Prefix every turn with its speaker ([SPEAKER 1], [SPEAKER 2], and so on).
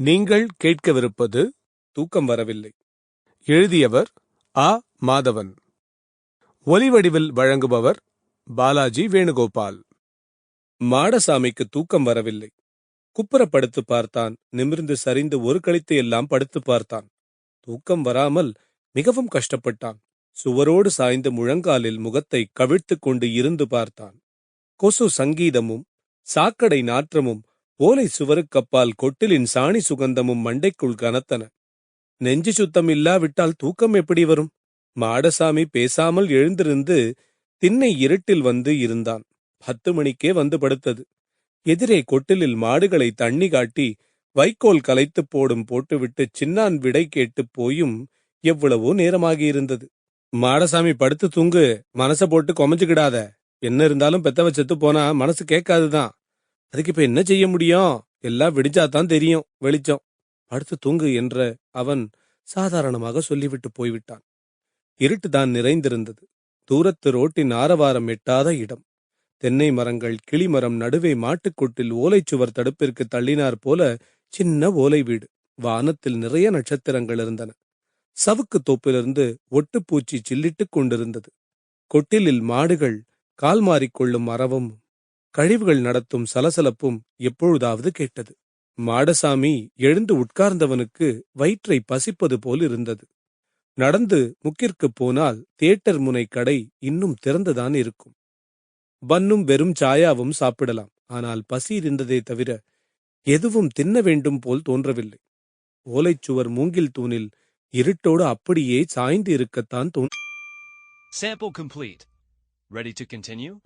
[SPEAKER 1] நீங்கள் கேட்கவிருப்பது தூக்கம் வரவில்லை. எழுதியவர் ஆ. மாதவன். ஒலிவடிவில் வழங்குபவர் பாலாஜி வேணுகோபால். மாடசாமிக்கு தூக்கம் வரவில்லை. குப்புறப்படுத்து பார்த்தான். நிமிர்ந்து சரிந்து ஒரு கழித்து எல்லாம் படுத்து பார்த்தான். தூக்கம் வராமல் மிகவும் கஷ்டப்பட்டான். சுவரோடு சாய்ந்து முழங்காலில் முகத்தை கவிழ்த்துக் கொண்டு இருந்து பார்த்தான். கொசு சங்கீதமும் சாக்கடை நாற்றமும் ஓலை சுவருக்கப்பால் கொட்டிலின் சாணி சுகந்தமும் மண்டைக்குள் கனத்தன. நெஞ்சு சுத்தம் இல்லாவிட்டால் தூக்கம் எப்படி வரும்? மாடசாமி பேசாமல் எழுந்திருந்து திண்ணை இருட்டில் வந்து இருந்தான். பத்து மணிக்கே வந்து படுத்தது. எதிரே கொட்டிலில் மாடுகளை தண்ணி காட்டி வைக்கோல் கலைத்துப் போடும் போட்டுவிட்டு சின்னான் விடை கேட்டுப் போயும் எவ்வளவோ நேரமாகியிருந்தது. மாடசாமி படுத்து தூங்கு. மனச போட்டு கொமஞ்சுக்கிடாத. என்ன இருந்தாலும் பெத்தவ செத்து போனா மனசு கேட்காதுதான். அதுக்கு இப்ப என்ன செய்ய முடியும்? எல்லாம் வெடிச்சாதான் தெரியும் வெளிச்சம். படுத்து தூங்கு என்ற அவன் சாதாரணமாக சொல்லிவிட்டு போய்விட்டான். இருட்டு தான் நிறைந்திருந்தது. தூரத்து ரோட்டின் ஆரவாரம் எட்டாத இடம். தென்னை மரங்கள் கிளிமரம் நடுவே மாட்டுக்கொட்டில் ஓலைச்சுவர் தடுப்பிற்கு தள்ளினார் போல சின்ன ஓலை வீடு. வானத்தில் நிறைய நட்சத்திரங்கள் இருந்தன. சவுக்கு தோப்பிலிருந்து ஒட்டுப்பூச்சி சில்லிட்டுக் கொண்டிருந்தது. கொட்டிலில் மாடுகள் கால் மாறிக்கொள்ளும் மரவும் கழிவுகள் நடத்தும் சலசலப்பும் எப்பொழுதாவது கேட்டது. மாடசாமி எழுந்து உட்கார்ந்தவனுக்கு வயிற்றை பசிப்பது போல் இருந்தது. நடந்து முக்கிற்குப் போனால் தியேட்டர் முனை கடை இன்னும் திறந்துதான் இருக்கும். பன்னும் வெறும் சாயாவும் சாப்பிடலாம். ஆனால் பசி இருந்ததே தவிர எதுவும் தின்ன வேண்டும் போல் தோன்றவில்லை. ஓலைச்சுவர் மூங்கில் தூணில் இருட்டோடு அப்படியே சாய்ந்து இருக்கத்தான் தோன்
[SPEAKER 2] Sample complete. Ready to continue?